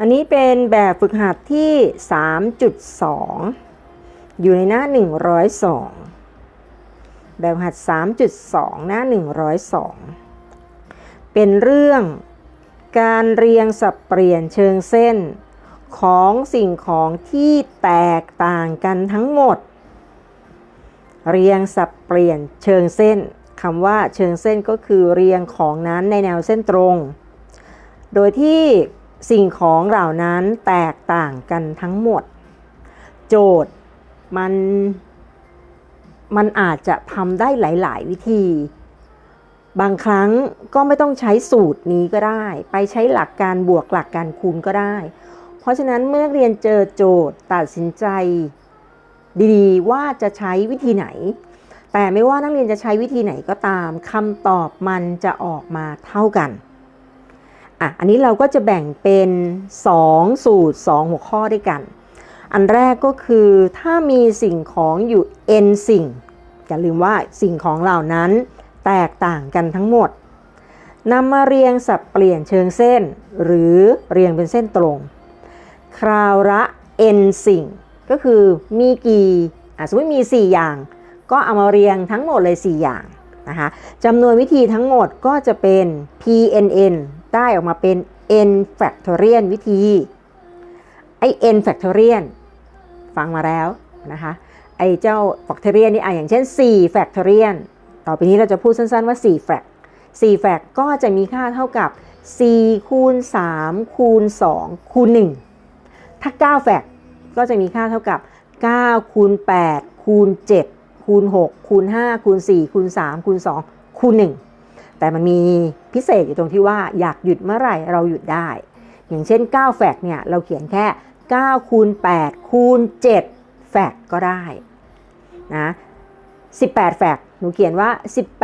อันนี้เป็นแบบฝึกหัดที่ 3.2 อยู่ในหน้า 102 แบบหัด 3.2 หน้า 102 เป็นเรื่องการเรียงสับเปลี่ยนเชิงเส้น ของสิ่งของที่แตกต่างกันทั้งหมด เรียงสับเปลี่ยนเชิงเส้นคำว่าเชิงเส้นก็คือเรียงของนั้นในแนวเส้นตรง โดยที่ สิ่งของเหล่านั้นแตกต่างกันทั้งหมด โจทย์มันมันอาจจะทำได้หลาย ๆ วิธี บางครั้งก็ไม่ต้องใช้สูตรนี้ก็ได้ ไปใช้หลักการบวกหลักการคูณก็ได้ เพราะฉะนั้นเมื่อเรียนเจอโจทย์ตัดสินใจ ดีๆ ว่าจะใช้วิธีไหน แต่ไม่ว่านักเรียนจะใช้วิธีไหนก็ตามคำตอบมันจะออกมาเท่ากัน อะอันนี้เราก็จะแบ่งเป็น 2 สูตร 2 หัวข้อด้วยกัน อันแรกก็คือถ้ามีสิ่งของอยู่ n สิ่ง อย่าลืมว่าสิ่งของเหล่านั้นแตกต่างกันทั้งหมดนำมาเรียงสับเปลี่ยนเชิงเส้น หรือเรียงเป็นเส้นตรง คราวละ n สิ่ง ก็คือมีกี่อะสมมติมี 4 อย่าง ก็เอามาเรียงทั้งหมดเลย 4 อย่างนะคะจำนวนวิธีทั้งหมดก็จะเป็น pnn ได้ออกมาเป็น n factorial วิธี ไอ้ n factorial ฟังมาแล้วนะคะ ไอ้เจ้า factorial นี่อะอย่างเช่น 4 factorial ต่อไปนี้เราจะพูดสั้นๆว่า 4 fact 4 fact ก็จะมีค่าเท่ากับ 4 คูณ 3 คูณ 2 คูณ 1 ถ้า 9 fact ก็จะมีค่าเท่ากับ 9 คูณ 8 คูณ 7 คูณ 6 คูณ 5 คูณ 4 คูณ 3 คูณ 2 คูณ 1 แต่มันมีพิเศษอยู่ตรงที่ว่าอยากหยุดเมื่อไหร่เราหยุดได้ อย่างเช่น 9 แฟกเนี่ยเราเขียนแค่9คูณ8คูณ7แฟกก็ได้นะ18 แฟกหนูเขียนว่า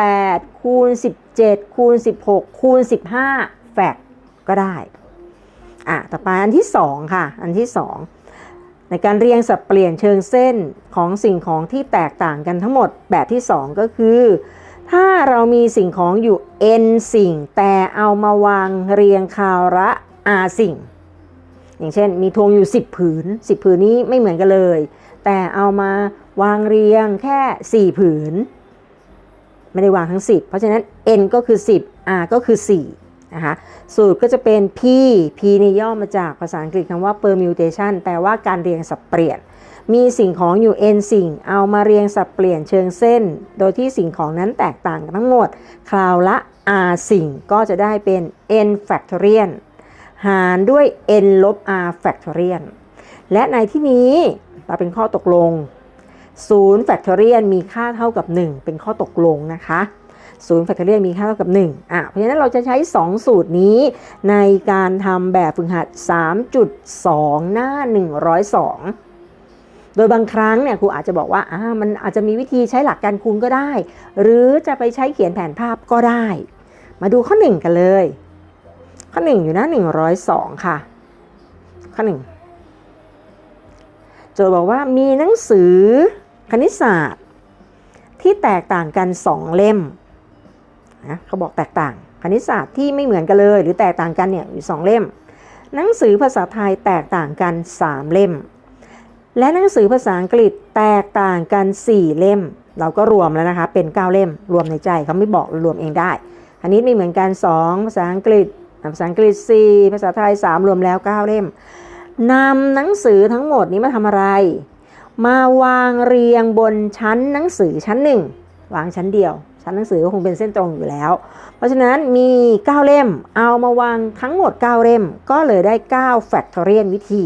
18คูณ17คูณ16คูณ15แฟกก็ได้อะต่อไปอันที่2ค่ะอันที่ 2 ในการเรียงสับเปลี่ยนเชิงเส้นของสิ่งของที่แตกต่างกันทั้งหมดแบบที่ 2 ก็คือ ถ้าเรามีสิ่งของอยู่ n สิ่ง แต่เอามาวางเรียงคาวระ r สิ่ง อย่างเช่น มีธงอยู่ 10 ผืน 10 ผืนนี้ไม่เหมือนกันเลย แต่เอามาวางเรียงแค่ 4 ผืน ไม่ได้วางทั้ง 10 เพราะฉะนั้น n ก็คือ 10 r ก็คือ 4 นะคะสูตรก็จะเป็น p p นี่ย่อมาจากภาษาอังกฤษคำว่า permutation แปลว่าการเรียงสับเปลี่ยน มีสิ่งของอยู่ n สิ่ง เอามาเรียงสับเปลี่ยนเชิงเส้น โดยที่สิ่งของนั้นแตกต่างกันทั้งหมด คราวละ r สิ่งก็จะได้เป็น n factorial หารด้วย n ลบ r factorial และในที่นี้เราเป็นข้อตกลง0 factorial มีค่าเท่ากับ 1 เป็นข้อตกลงนะคะ 0 factorial มีค่าเท่ากับ1อะเพราะฉะนั้นเราจะใช้ 2 สูตรนี้ในการทำแบบฝึกหัด 3.2 หน้า 102โดยบางครั้งเนี่ยครูอาจจะบอกว่าอ่ามันอาจจะมีวิธีใช้หลักการคูณก็ได้ หรือจะไปใช้เขียนแผนภาพก็ได้ มาดูข้อ 1 กันเลย ข้อ 1 อยู่หน้า102 ค่ะ ข้อ 1 โจทย์บอกว่ามีหนังสือคณิตศาสตร์ ที่แตกต่างกัน 2 เล่ม นะเขาบอกแตกต่างคณิตศาสตร์ที่ไม่เหมือนกันเลย หรือแตกต่างกันเนี่ยอยู่2เล่ม หนังสือภาษาไทยแตกต่างกัน 3 เล่ม และหนังสือภาษาอังกฤษแตกต่างกัน 4 เล่ม เราก็รวมแล้วนะคะเป็น 9 เล่ม รวมในใจเขาไม่บอกรวมเองได้อันนี้ไม่เหมือนกัน 2 ภาษาอังกฤษภาษาอังกฤษ 4 ภาษาไทย 3 รวมแล้ว 9 เล่มนำหนังสือทั้งหมดนี้มาทำอะไร มาวางเรียงบนชั้นหนังสือชั้นหนึ่งวางชั้นเดียว ชั้นหนังสือก็คงเป็นเส้นตรงอยู่แล้ว เพราะฉะนั้นมี 9 เล่มเอามาวางทั้งหมด 9 เล่ม ก็เลยได้ 9 factorial วิธี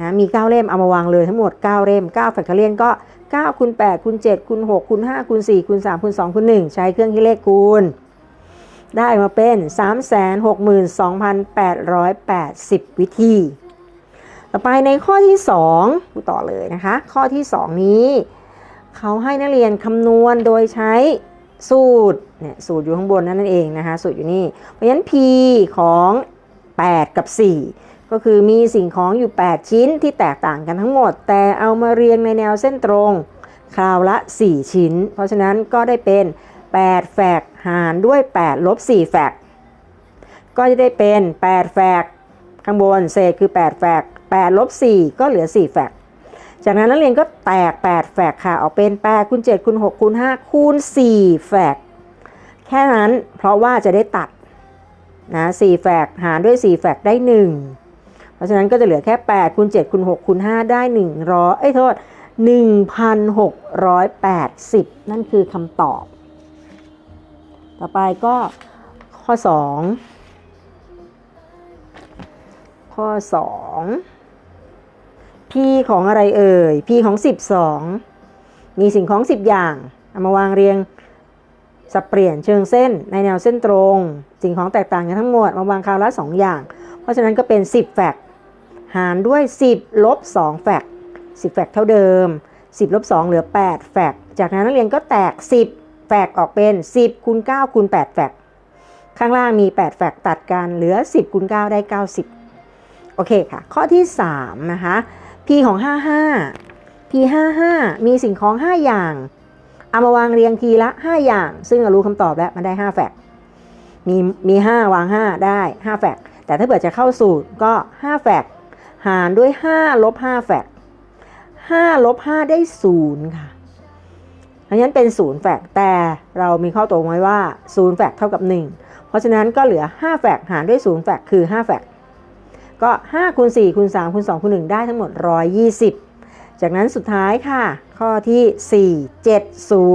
นะมี 9 เล่มเอามาวางเลยทั้งหมด 9 เล่ม 9 factorial ก็9คูณ8คูณ7คูณ6คูณ5คูณ4คูณ3คูณ2คูณ1ใช้เครื่องคิดเลขคูณ ได้มาเป็น 362,880 วิธี ต่อไปในข้อที่2กูต่อเลยนะคะ ข้อที่ 2 นี้ เขาให้นักเรียนคำนวณโดยใช้สูตรเนี่ยสูตรอยู่ข้างบนนั่นเองนะคะสูตรอยู่นี่ เพราะฉะนั้น p ของ 8 กับ 4 ก็คือมีสิ่งของอยู่ 8 ชิ้นที่แตกต่างกันทั้งหมด แต่เอามาเรียงในแนวเส้นตรง คราวละ 4 ชิ้น เพราะฉะนั้นก็ได้เป็น 8แฟกหารด้วย 8 ลบ 4แฟกก็จะได้เป็น 8แฟกข้างบนเศษคือ 8แฟก8ลบ4ก็เหลือ 4แฟก จากนั้นนักเรียนก็แตก 8แฟกค่ะ ออกเป็น8คูณ7คูณ6คูณ5คูณ4แฟกแค่นั้นเพราะว่าจะได้ตัดนะ4แฟกหารด้วย 4แฟกได้ 1 เพราะฉะนั้นก็จะเหลือแค่8คูณ7คูณ6คูณ5ได้100เอ้ยโทษ 1,680 นั่นคือคำตอบ ต่อไปก็ข้อ 2 ข้อ 2 P ของอะไรเอ่ย P ของ 12 มีสิ่งของ 10 อย่าง เอามาวางเรียงสับเปลี่ยนเชิงเส้นในแนวเส้นตรง สิ่งของแตกต่างกันทั้งหมด มาวางคราวละ 2 อย่าง เพราะฉะนั้นก็เป็น 10 แฟกต์หารด้วย 10 ลบ 2 แฟกต์10 แฟกต์เท่าเดิม 10 ลบ 2 เหลือ 8 แฟกต์จากนั้นนักเรียนก็แตก 10 แฟกต์ออกเป็น 10คูณ9คูณ8แฟกต์ข้างล่างมี 8 แฟกต์ตัดกันเหลือ 10คูณ9ได้ 90 โอเคค่ะ ข้อที่ 3 นะคะ ของ 55 P 55มีสิ่งของ 5 อย่าง เอามาวางเรียงทีละ 5 อย่าง ซึ่งรู้คำตอบแล้วมันได้ 5 แฟกมีมี 5 วาง 5 ได้ 5 แฟกแต่ถ้าเกิดจะเข้าสูตรก็ 5 แฟกหารด้วย 5 ลบ 5 แฟก5ลบ 5 ได้ 0 ค่ะเพราะฉะนั้นเป็น 0 แฟกต์แต่เรามีข้อตกลงไว้ว่า 0 แฟกเท่ากับ 1 เพราะฉะนั้นก็เหลือ 5 แฟกหารด้วย 0 แฟกคือ 5 แฟก ก็5คูณ4คูณ3คูณ2คูณ1ได้ทั้งหมด 120 จากนั้นสุดท้ายค่ะ ข้อที่ 4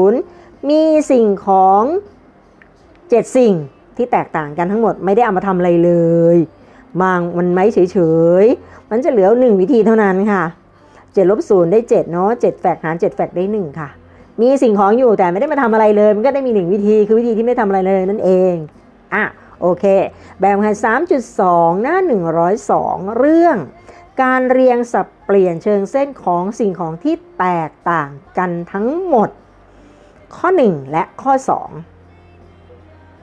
70 มีสิ่งของ 7 สิ่งที่แตกต่างกันทั้งหมดไม่ได้เอามาทำอะไรเลยบางมันไม่เฉยๆ มันจะเหลือ 1 วิธีเท่านั้นค่ะ7ลบ0ได้7เนาะ7แฟกหาร7แฟกได้ 1 ค่ะ มีสิ่งของอยู่แต่ไม่ได้มาทำอะไรเลย มันก็ได้มี 1 วิธีคือวิธีที่ไม่ทำอะไรเลยนั่นเองอะ โอเค แบบงาน3.2 หน้า 102 เรื่อง การเรียงสับเปลี่ยนเชิงเส้นของสิ่งของที่แตกต่างกันทั้งหมด ข้อ 1 และข้อ 2